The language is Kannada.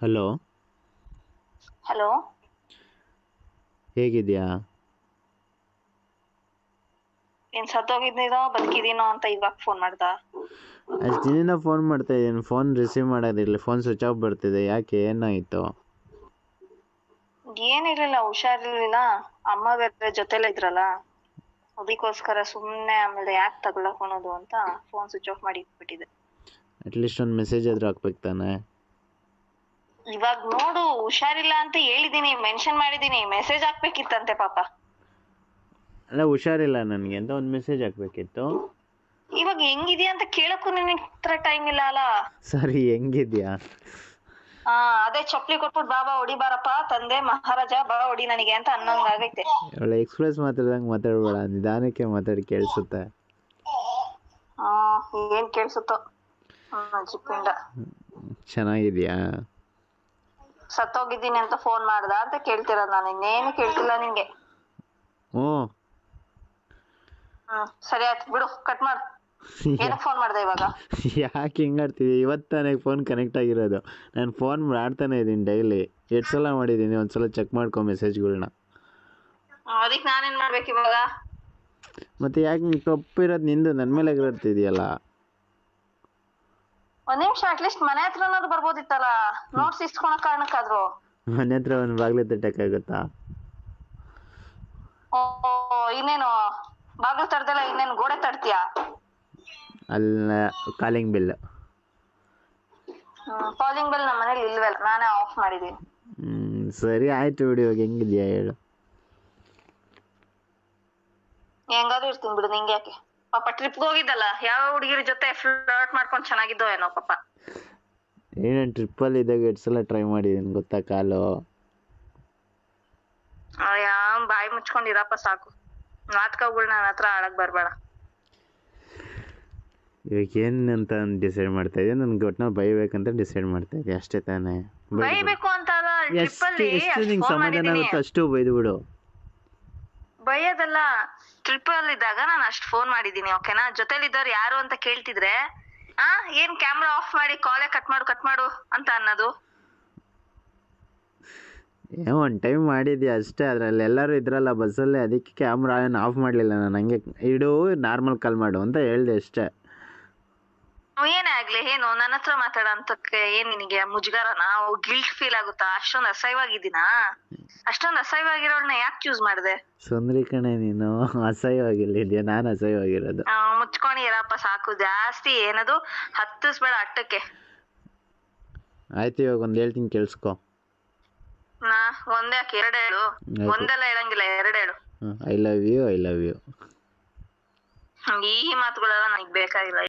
ಹಲೋ. ಹಲೋ. ಹೇಗಿದ್ಯಾ? ಏನ್ ಸತ್ತೋಗಿದ್ದೀನೋ ಬದುಕಿದೀನೋ ಅಂತ ಇವಾಗ ಫೋನ್ ಮಾಡ್ದ? ಅಷ್ಟು ದಿನದಿಂದ ಫೋನ್ ಮಾಡ್ತಾ ಇದ್ದೀನಿ. ಫೋನ್ ರಿಸೀವ್ ಮಾಡೋದಿಲ್ಲ. ಫೋನ್ ಸ್ವಿಚ್ ಆಫ್ ಬರ್ತಿದೆ. ಯಾಕೆ? ಏನಾಯಿತು? ಏನಿರ್ಲಿಲ್ಲ ಹುಷಾರಿರ್ಲಿಲ್ಲ. ಅಮ್ಮ ಬೇರೆ ಜೊತೆಲೇ ಇದ್ರಲ್ಲ. ಅದಕ್ಕೋಸ್ಕರ ಸುಮ್ನೆ ಆಮೇಲೆ ಯಾಕೆ ತಗೊಳಕೊಳೋದು ಅಂತ ಫೋನ್ ಸ್ವಿಚ್ ಆಫ್ ಮಾಡಿ ಇಟ್ಬಿಟ್ಟಿದೆ ಅಟ್ಲೀಸ್ಟ್ ಒಂದು ಮೆಸೇಜ್ ಆದರೂ ಹಾಕ್ಬೇಕು ತಾನೆ? ಇವಾಗ ನೋಡು ಹುಷಾರಿಲ್ಲ ಅಂತ ಹೇಳಿದೀನಿ ಮೆನ್ಷನ್ ಮಾಡಿದೀನಿ ಮೆಸೇಜ್ ಹಾಕ್ಬೇಕಿತ್ತಂತೆ ಪಾಪ. ಅಲ್ಲ ಹುಷಾರಿಲ್ಲ ನನಗೆ ಅಂತ ಒಂದು ಮೆಸೇಜ್ ಹಾಕ್ಬೇಕಿತ್ತು? ಇವಾಗ ಹೆಂಗಿದ್ಯಾ ಅಂತ ಕೇಳಕ್ಕೂ ನಿನ್ ಹತ್ರ ಟೈಮ್ ಇಲ್ಲ ಅಲ್ಲ ಸರಿ ಹೆಂಗಿದ್ಯಾ? ಹಾ ಅದೇ ಚಪ್ಪಲಿ ಕೊಟ್ಬಿಟ್ಟು ಬಾಬಾ ಹೊಡಿ ಬಾರಪ್ಪ ತಂದೆ ಮಹಾರಾಜ ಬಾ ಹೊಡಿ ನನಗೆ ಅಂತ ಅನ್ನಂಗ್ ಆಗೈತೆ. ಒಳ್ಳೆ ಎಕ್ಸ್ಪ್ರೆಸ್ ಮಾತಾಡ್ದಂಗೆ ಮಾತಾಡಬೇಡ ನಿಧಾನಕ್ಕೆ ಮಾತಾಡಿ ಕೇಳಿಸುತ್ತೆ. ಹಾ ಏನ್ ಕೇಳಿಸುತ್ತೋ? ಚಿಕ್ಕಿಂದ ಚೆನ್ನಾಗಿದ್ಯಾ? ಸತ್ತೋಗಿದ್ದೀನಿ ಅಂತ ಫೋನ್ ಮಾಡ್ದ ಅಂತ ಕೇಳ್ತಿರೋದು ನಾನು. ಇನ್ನೇನು ಕೇಳ್ತಿಲ್ಲ ನಿಂಗೆ ಹ್ಞೂ. ಹ್ಮ್ ಸರಿ ಆಯ್ತು ಬಿಡು ಕಟ್ ಮಾಡು. ಏನಕ್ಕೆ ಫೋನ್ ಮಾಡ್ದೆ ಇವಾಗ? ಯಾಕೆ ಹಿಂಗಾಡ್ತಿದ್ದೆ ಇವತ್ತು ನನಗೆ ಫೋನ್ ಕನೆಕ್ಟ್ ಆಗಿರೋದು. ನಾನು ಫೋನ್ ಮಾಡ್ತಾನೆ ಇದ್ದೀನಿ ಡೈಲಿ ಎಷ್ಟು ಸಲ ಮಾಡಿದ್ದೀನಿ? ಒಂದು ಸಲ ಚೆಕ್ ಮಾಡ್ಕೊ ಮೆಸೇಜ್ಗಳ್ನ ಅದಕ್ಕೆ ನಾನೇನ್ ಮಾಡ್ಬೇಕು ಇವಾಗ? ಮತ್ತೆ ಯಾಕೆ ನೀನು ತಪ್ಪಿರೋದು ನಿಂದು? ನನ್ನ ಮೇಲೆ ಎಗರಾಡ್ತಿದ್ಯಲ್ಲ ಒಂದ್ ನಿಮಿಷ ಅಟ್ಲೀಸ್ಟ್ ಮನೆ ಹತ್ರನಾದ್ರು ಬರ್ಬೋದಿತ್ತಲ್ಲ? ನೋಟ್ಸ್ ಇಸ್ಕೊಳಕ್ ಕಾರಣಕ್ಕಾದ್ರು? ಮನೆ ಹತ್ರ ಒಂದು ಬಾಗಿಲು ತಟ್ಟಕ್ಕಾಗುತ್ತಾ ಓ ಇನ್ನೇನು? ಬಾಗಿಲು ತಡ್ದಲ್ಲ ಇನ್ನೇನು ಗೋಡೆ ತಡ್ತೀಯಾ ಅಲ್ಲ ಕಾಲಿಂಗ್ ಬಿಲ್ ಕಾಲಿಂಗ್ ಬಿಲ್ ನಮ್ಮ ಮನೇಲಿ ಇಲ್ವಲ್ಲ ನಾನೇ ಆಫ್ ಮಾಡಿದೀನಿ ಹ್ಮ್ ಸರಿ ಆಯ್ತು ಬಿಡಿ ಇವಾಗ ಹೆಂಗಿದ್ಯಾ ಹೇಳು. ಹೆಂಗಾದ್ರೂ ಇರ್ತೀನಿ ಬಿಡು ನಿಂಗೆ ಯಾಕೆ? ಪಾಪ ಟ್ರಿಪ್ ಹೋಗಿದ್ದಲ್ಲ ಯಾವ ಹುಡುಗಿರ ಜೊತೆ ಫ್ಲರ್ಟ್ ಮಾಡ್ಕೊಂಡು ಚೆನ್ನಾಗಿದ್ದೋ ಏನೋ ಪಾಪ. ಏನೇನು ಟ್ರಿಪ್ಪಲ್ಲಿ ಇದ್ದಾಗ ಎಷ್ಟು ಸಲ ಟ್ರೈ ಮಾಡಿದ್ದೀನಿ ಗೊತ್ತಾ ಕಾಲು? ಅಯ್ಯ ಬಾಯಿ ಮುಚ್ಕೊಂಡಿರಪ್ಪ ಸಾಕು. ನಾಟಕಗಳು ನನ್ನ ಹತ್ರ ಆಡಕ್ ಬರಬೇಡ. ಇವಾಗ ಏನ್ ಅಂತ ಡಿಸೈಡ್ ಮಾಡ್ತಾ ಇದೆಯಾ? ನನ್ಗೆ ಒಟ್ನಲ್ಲಿ ಬೈಬೇಕಂತ ಡಿಸೈಡ್ ಮಾಡ್ತಾ ಇದೆಯಾ. ಅಷ್ಟೇ ತಾನೇ. ಬೈಬೇಕು ಅಂತ ಅಲ್ಲ ಎಷ್ಟು ನಿಂಗೆ ಸಮಾಧಾನ ಮಾಡಿದೀನಿ. ಆಗುತ್ತೋ ಅಷ್ಟು ಬೈದು ಬಿಡು. ಬೈಯೋದಲ್ಲ ಟ್ರಿಪ್ ಅಲ್ಲಿ ಇದ್ದಾಗ ನಾನು ಅಷ್ಟ್ ಫೋನ್ ಮಾಡಿದೀನಿ ಓಕೆನಾ ಜೊತೆಲಿದ್ದವ್ರು ಯಾರು ಅಂತ ಕೇಳ್ತಿದ್ರೆ, ಆ, ಏನ್ ಕ್ಯಾಮ್ರಾ ಆಫ್ ಮಾಡಿ ಕಾಲೇ ಕಟ್ ಮಾಡು ಕಟ್ ಮಾಡು ಅಂತ ಅನ್ನೋದು. ಏನೋ ಒನ್ ಟೈಮ್ ಮಾಡಿದ್ಯಾ ಅಷ್ಟೇ, ಅದರಲ್ಲಿ ಎಲ್ಲರೂ ಇದ್ರಲ್ಲ ಬಸ್ಸಲ್ಲಿ, ಅದಕ್ಕೆ ಕ್ಯಾಮ್ರಾ ಏನು ಆಫ್ ಮಾಡಲಿಲ್ಲ ನಾನು, ಹಂಗೆ, ಇಡು ನಾರ್ಮಲ್ ಕಾಲ್ ಮಾಡು ಅಂತ ಹೇಳ್ದೆ ಅಷ್ಟೇ. ಆಗ್ಲಿ ಏನು ನನ್ನ ಹತ್ರ ಮಾತಾಡ ಅಂತಕ್ಕೆ ಏನ್ ನಿನಗೆ ಮುಜುಗರನ? ಗಿಲ್ಟ್ ಫೀಲ್ ಆಗುತ್ತಾ? ಅಷ್ಟೊಂದ್ ಅಸಹ್ಯವಾಗಿದ್ದೀನಾ ಅಷ್ಟೊಂದ್ ಅಸಹ್ಯವಾಗಿರೋಳ್ನ ಯಾಕೆ ಚೂಸ್ ಮಾಡಿದೆ? ಸುಂದ್ರಿ ಕಣೆ ನೀನು. ಅಸಹ್ಯವಾಗಿರ್ಲಿದ್ಯಾ ನಾನು ಅಸಹ್ಯವಾಗಿರೋದು. ಮುಚ್ಕೊಂಡು ಇರಪ್ಪ ಸಾಕು. ಜಾಸ್ತಿ ಏನದು ಹತ್ತಿಸ್ಬೇಡ ಅಟ್ಟಕ್ಕೆ. ಆಯ್ತು ಇವಾಗ ಒಂದು ಹೇಳ್ತೀನಿ ಕೇಳಿಸ್ಕೊ. ನಾ ಒಂದೇ ಯಾಕೆ ಎರಡು ಹೇಳು. ಒಂದೆಲ್ಲ ಹೇಳಂಗಿಲ್ಲ ಎರಡು ಹೇಳು. I love you I love you ಈ ಮಾತುಗಳೆಲ್ಲ ನನಗೆ ಬೇಕಾಗಿಲ್ಲ.